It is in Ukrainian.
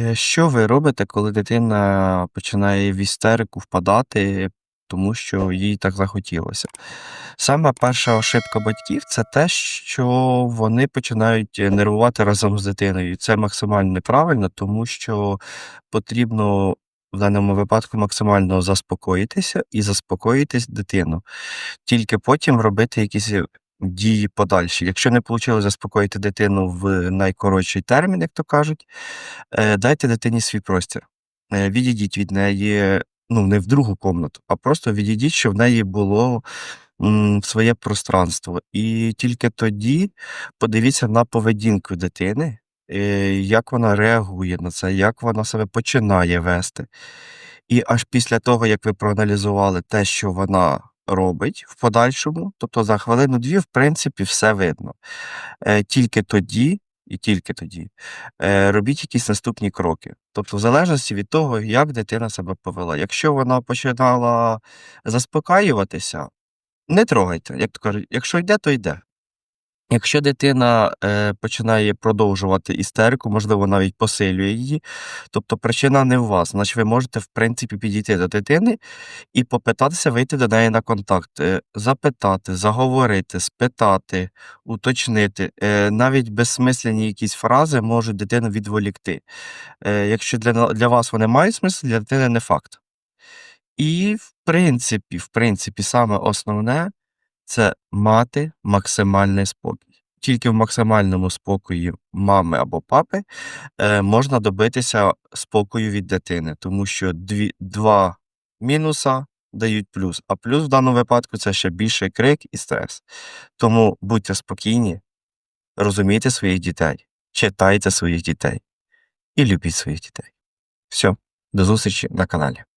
Е, Що ви робите, коли дитина починає в істерику впадати, тому що їй так захотілося? Саме перша ошибка батьків це те, що вони починають нервувати разом з дитиною. Це максимально неправильно, тому що потрібно в даному випадку максимально заспокоїтися і заспокоїтись дитину. Тільки потім робити якісь дії подальші. Якщо не вийшло заспокоїти дитину в найкоротший термін, як то кажуть, Е, дайте дитині свій простір. Е, відійдіть від неї, ну, не в другу комнату, а просто відійдіть, щоб в неї було своє пространство. І тільки тоді подивіться на поведінку дитини, е, як вона реагує на це, як вона себе починає вести. І аж після того, як ви проаналізували те, що вона робить в подальшому, тобто за хвилину-дві, в принципі, все видно. Е, тільки тоді, і тільки тоді, е, робіть якісь наступні кроки. Тобто, в залежності від того, як дитина себе повела. Якщо вона починала заспокаюватися, не трогайте, як то кажуть, якщо йде, то йде. Якщо дитина е, починає продовжувати істерику, можливо, навіть посилює її, тобто причина не в вас, значить ви можете, в принципі, підійти до дитини і попитатися вийти до неї на контакт, е, запитати, заговорити, спитати, уточнити. Е, навіть безсмислені якісь фрази можуть дитину відволікти. Е, якщо для, для вас вони мають смисл, для дитини не факт. І, в принципі, в принципі, саме основне це мати максимальний спокій. Тільки в максимальному спокої мами або папи е, можна добитися спокою від дитини, тому що дві, два мінуса дають плюс, а плюс в даному випадку це ще більший крик і стрес. Тому будьте спокійні, розумійте своїх дітей, читайте своїх дітей і любіть своїх дітей. Все, до зустрічі на каналі.